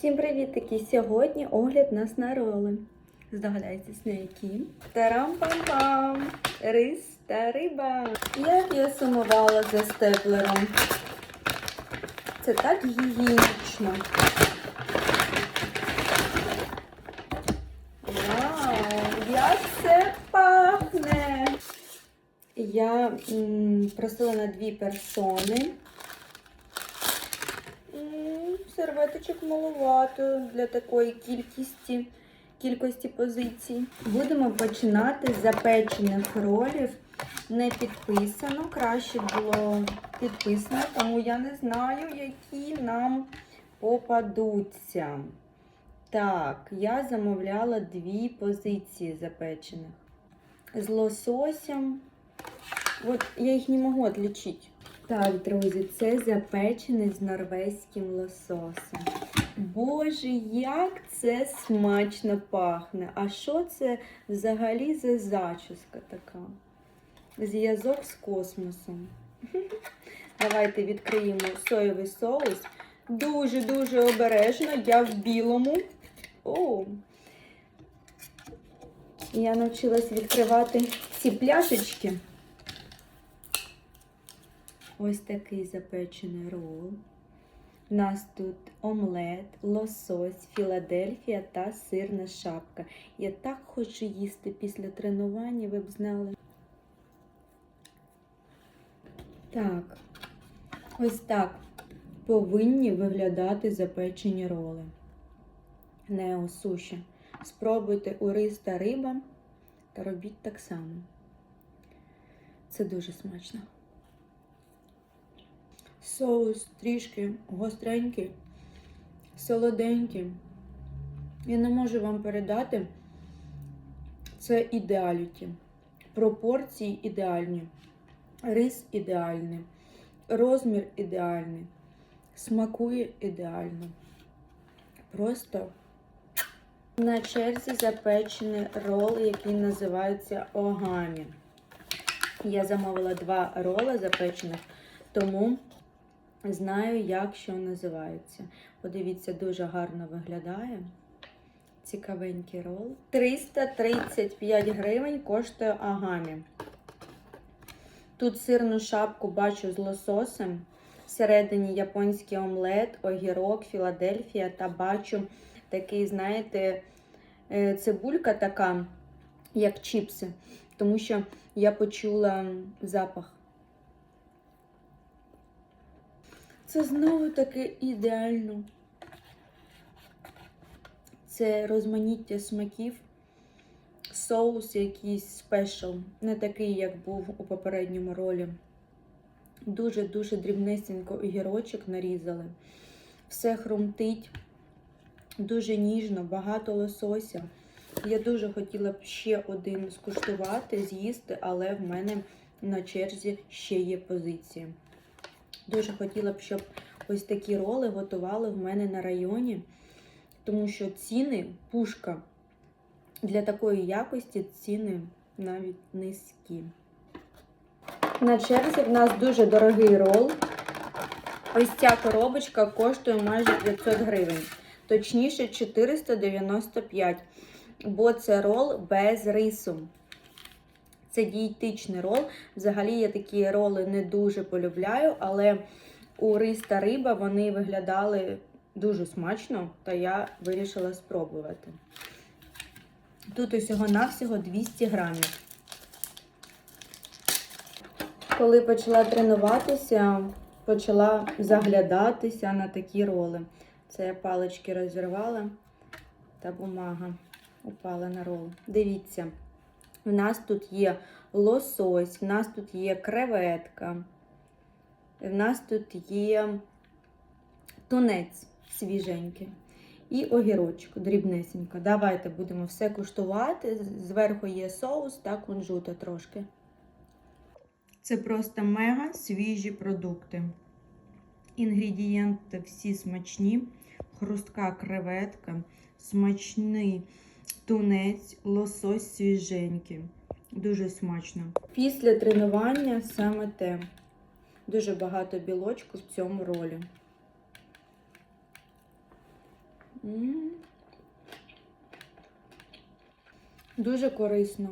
Всім привітики! Сьогодні огляд нас на роли. Здогадайтесь, на які? Тарам-пам-пам! Рис та риба. Як я сумувала за степлером. Це так гігієнічно. Вау! Як це пахне! Я м, просила на дві персони. Серветочок маловато для такої кількості, кількості позицій. Будемо починати з запечених ролів. Не підписано. Краще було підписано, тому я не знаю, які нам попадуться. Так, я замовляла дві позиції запечених. З лососем. От я їх не можу відлічити. Так, друзі, це запечений з норвезьким лососем. Боже, як це смачно пахне! А що це взагалі за зачіска така? Зв'язок з космосом. Давайте відкриємо соєвий соус. Дуже-дуже обережно. Я в білому. О! Я навчилась відкривати ці пляшечки. Ось такий запечений рол. У нас тут омлет, лосось, Філадельфія та сирна шапка. Я так хочу їсти після тренування, ви б знали. Так, ось так повинні виглядати запечені роли. Нео суші. Спробуйте у рис та риба та робіть так само. Це дуже смачно. Соус трішки гостренький, солоденький. Я не можу вам передати. Це ідеаліті. Пропорції ідеальні. Рис ідеальний. Розмір ідеальний. Смакує ідеально. Просто на черзі запечений рол, який називається огамі. Я замовила два роли запечених, тому знаю, як що називається. Подивіться, дуже гарно виглядає. Цікавенький рол. 335 гривень коштує агамі. Тут сирну шапку бачу з лососем. Всередині японський омлет, огірок, Філадельфія та бачу такий, знаєте, е, цибулька така, як чіпси. Тому що я почула запах. Це знову таки ідеально. Це розманіття смаків, соус якийсь спешл, не такий, як був у попередньому ролі. Дуже-дуже дрібнесенько огірочок нарізали. Все хрумтить, дуже ніжно, багато лосося. Я дуже хотіла б ще один скуштувати, з'їсти, але в мене на черзі ще є позиції. Дуже хотіла б, щоб ось такі роли готували в мене на районі, тому що ціни пушка для такої якості ціни навіть низькі. На черзі в нас дуже дорогий рол. Ось ця коробочка коштує майже 500 гривень, точніше 495, бо це рол без рису. Це дієтичний рол. Взагалі я такі роли не дуже полюбляю, але у рис та риба вони виглядали дуже смачно, та я вирішила спробувати. Тут усього-навсього 200 грамів. Коли почала тренуватися, почала заглядатися на такі роли. Це я палички розірвала та бумага упала на рол. Дивіться. У нас тут є лосось, в нас тут є креветка, в нас тут є тунець свіженький і огірочок дрібнесенько. Давайте будемо все куштувати. Зверху є соус та кунжута трошки. Це просто мега свіжі продукти. Інгредієнти всі смачні, хрустка креветка, смачний тунець, лосось свіженький. Дуже смачно. Після тренування саме те. Дуже багато білочку в цьому ролі. Дуже корисно.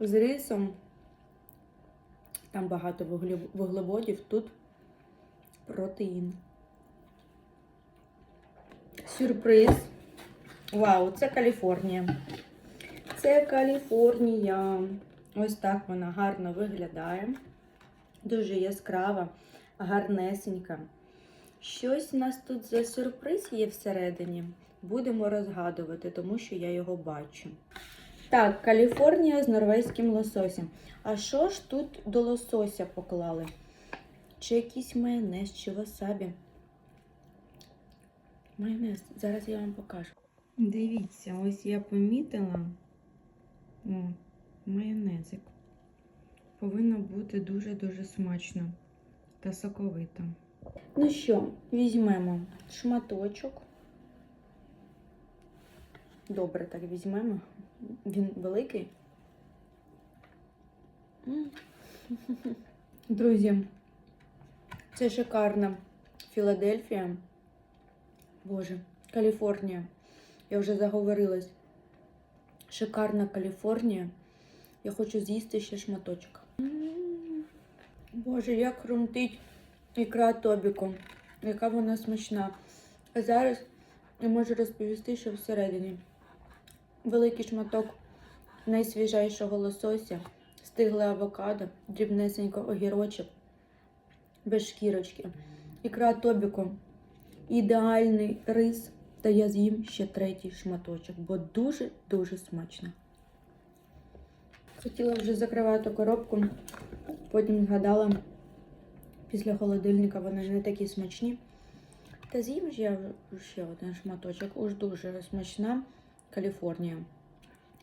З рисом. Там багато вуглеводів, тут протеїн. Сюрприз. Вау, це Каліфорнія. Це Каліфорнія. Ось так вона гарно виглядає. Дуже яскрава, гарнесенька. Щось у нас тут за сюрприз є всередині. Будемо розгадувати, тому що я його бачу. Так, Каліфорнія з норвезьким лососем. А що ж тут до лосося поклали? Чи якийсь майонез, чи васабі? Майонез, зараз я вам покажу. Дивіться, ось я помітила. О, майонезик. Повинно бути дуже-дуже смачно та соковито. Ну що, візьмемо шматочок. Добре, так візьмемо. Він великий. Друзі, це шикарна Філадельфія. Боже, Каліфорнія. Я вже заговорилась. Шикарна Каліфорнія. Я хочу з'їсти ще шматочок. Боже, як хрумтить ікра Тобіко. Яка вона смачна. А зараз я можу розповісти, що всередині. Великий шматок найсвіжайшого лосося, стигле авокадо, дрібнесенько огірочок, без шкірочки. Ікра Тобіко. Ідеальний рис. Та я з'їм ще третій шматочок, бо дуже-дуже смачно. Хотіла вже закривати коробку, потім згадала, після холодильника вони не такі смачні. Та з'їм ж я ще один шматочок. Уж дуже смачна Каліфорнія.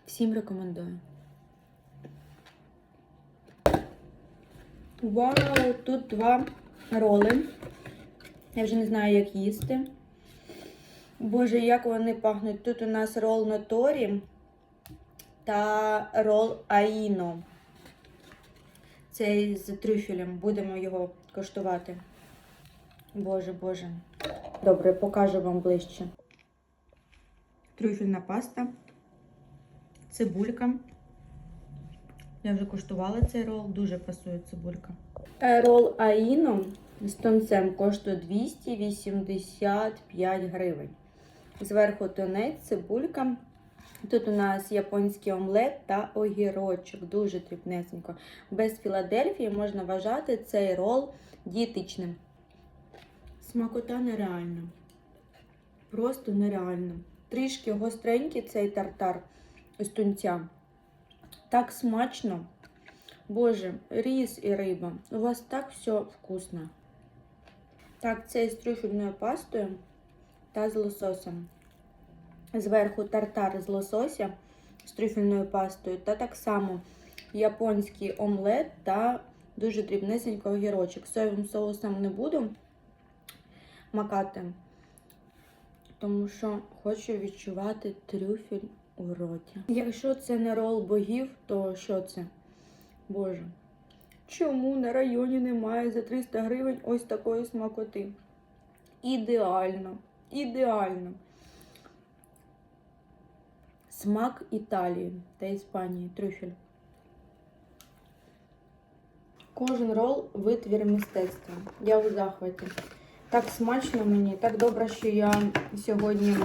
Всім рекомендую. Вау, тут два роли. Я вже не знаю, як їсти. Боже, як вони пахнуть. Тут у нас рол Наторі та рол Аїно. Цей з трюфелем. Будемо його коштувати. Боже, боже. Добре, покажу вам ближче. Трюфельна паста, цибулька. Я вже куштувала цей рол, дуже пасує цибулька. Е, Рол Аїно з тонцем коштує 285 гривень. Зверху тонець, цибулька. Тут у нас японський омлет та огірочок. Дуже дрібнесенько. Без Філадельфії можна вважати цей рол дієтичним. Смакота нереальна. Просто нереально. Трішки гостренький цей тартар з тунця. Так смачно. Боже, ріс і риба. У вас так все вкусно. Так, це з трюфельною пастою та з лососем. Зверху тартар з лосося з трюфельною пастою, та так само японський омлет та дуже дрібнесенько огірочок. Соєвим соусом не буду макати, тому що хочу відчувати трюфель у роті. Якщо це не рол богів, то що це? Боже. Чому на районі немає за 300 гривень ось такої смакоти? Ідеально, ідеально. Смак Італії та Іспанії, трюфель. Кожен рол витвір мистецтва. Я у захваті. Так смачно мені, так добре, що я сьогодні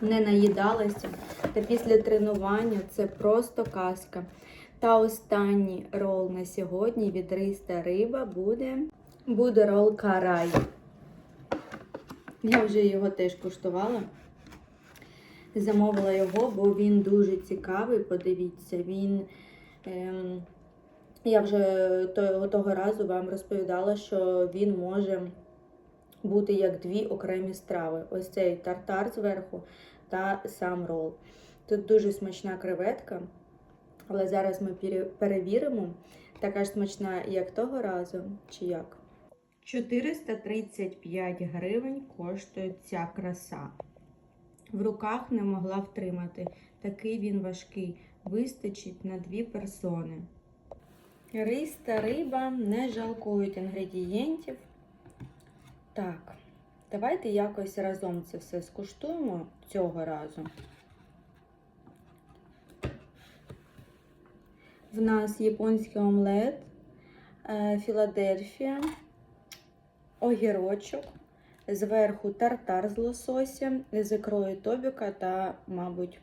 не наїдалася. Та після тренування це просто казка. Та останній рол на сьогодні від рис та риба буде, буде рол карай. Я вже його теж куштувала. Замовила його, бо він дуже цікавий. Подивіться, він. Ем, я вже того, того разу вам розповідала, що він може бути як дві окремі страви. Ось цей тартар зверху та сам рол. Тут дуже смачна креветка, але зараз ми перевіримо, така ж смачна, як того разу, чи як. 435 гривень коштує ця краса. В руках не могла втримати. Такий він важкий. Вистачить на дві персони. Рис та риба не жалкують інгредієнтів. Так, Давайте якось разом це все скуштуємо цього разу. В нас японський омлет, е, Філадельфія, огірочок, зверху тартар з лососем, з ікрою тобіка та, мабуть,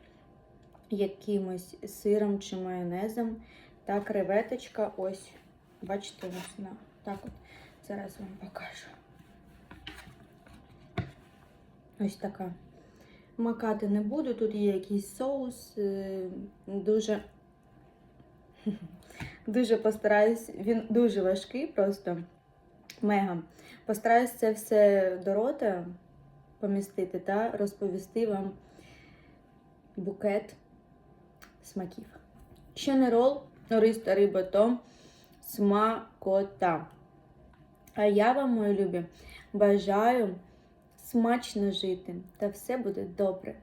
якимось сиром чи майонезом. Та креветочка, ось, бачите, ось. Так от, зараз вам покажу. Ось така. Макати не буду, тут є якийсь соус, е, дуже Дуже постараюсь, він дуже важкий, просто мега. Постараюсь це все до рота помістити та розповісти вам букет смаків. Ще не рол, риста риба, то смакота. А я вам, мої любі, бажаю смачно жити, та все буде добре.